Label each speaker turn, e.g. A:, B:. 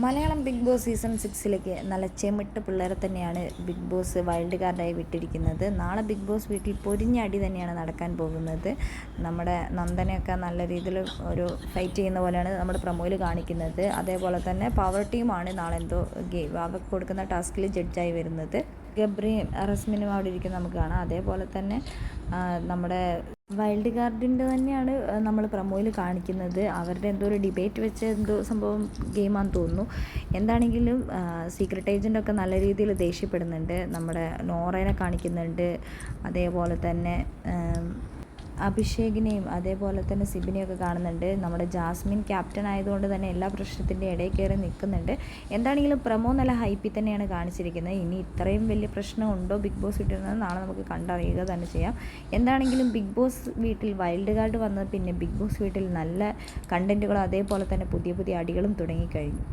A: Malayalam big boss season സിക്സിലേക്ക് നല്ല ചെമിട്ട് പിള്ളേരെ തന്നെയാണ് ബിഗ് ബോസ് വൈൽഡ് കാർഡായി വിട്ടിരിക്കുന്നത്. നാളെ ബിഗ് ബോസ് വീട്ടിൽ പൊരിഞ്ഞടി തന്നെയാണ് നടക്കാൻ പോകുന്നത്. നമ്മുടെ നന്ദനയൊക്കെ നല്ല രീതിയിൽ ഒരു ഫൈറ്റ് ചെയ്യുന്ന പോലെയാണ് നമ്മുടെ പ്രൊമോയിൽ കാണിക്കുന്നത്. അതേപോലെ തന്നെ പവർ ടീമാണ് നാളെ എന്തോ ഗെയിം അവർക്ക് കൊടുക്കുന്ന ടാസ്കിൽ ജഡ്ജായി വരുന്നത്. ഗബ്രിയും റസ്മിനും അവിടെ ഇരിക്കുന്ന നമുക്ക് കാണാം. അതേപോലെ തന്നെ നമ്മുടെ വൈൽഡ് കാർഡിന്റെ തന്നെയാണ് നമ്മൾ പ്രമോയിൽ കാണിക്കുന്നത്. അവരുടെ എന്തോ ഒരു ഡിബേറ്റ് വെച്ച് എന്തോ സംഭവം ഗെയിമാണെന്ന് തോന്നുന്നു. എന്താണെങ്കിലും സീക്രട്ട് ഏജന്റൊക്കെ നല്ല രീതിയിൽ ദേഷ്യപ്പെടുന്നുണ്ട്. നമ്മുടെ നോറേനെ കാണിക്കുന്നുണ്ട്. അതേപോലെ തന്നെ അഭിഷേകിനെയും അതേപോലെ തന്നെ സിബിനെയൊക്കെ കാണുന്നുണ്ട്. നമ്മുടെ ജാസ്മിൻ ക്യാപ്റ്റൻ ആയതുകൊണ്ട് തന്നെ എല്ലാ പ്രശ്നത്തിന്റെ ഇടയിൽ കയറി നിൽക്കുന്നുണ്ട്. എന്താണെങ്കിലും പ്രമോ നല്ല ഹൈപ്പിൽ തന്നെയാണ് കാണിച്ചിരിക്കുന്നത്. ഇനി ഇത്രയും വലിയ പ്രശ്നം ഉണ്ടോ ബിഗ് ബോസ് വീട്ടിൽ നാളെ നമുക്ക് കണ്ടറിയുക തന്നെ ചെയ്യാം. എന്താണെങ്കിലും ബിഗ് ബോസ് വീട്ടിൽ വൈൽഡ് കാർഡ് വന്നത് പിന്നെ ബിഗ് ബോസ് വീട്ടിൽ നല്ല കണ്ടന്റുകളും അതേപോലെ തന്നെ പുതിയ പുതിയ അടികളും തുടങ്ങിക്കഴിഞ്ഞു.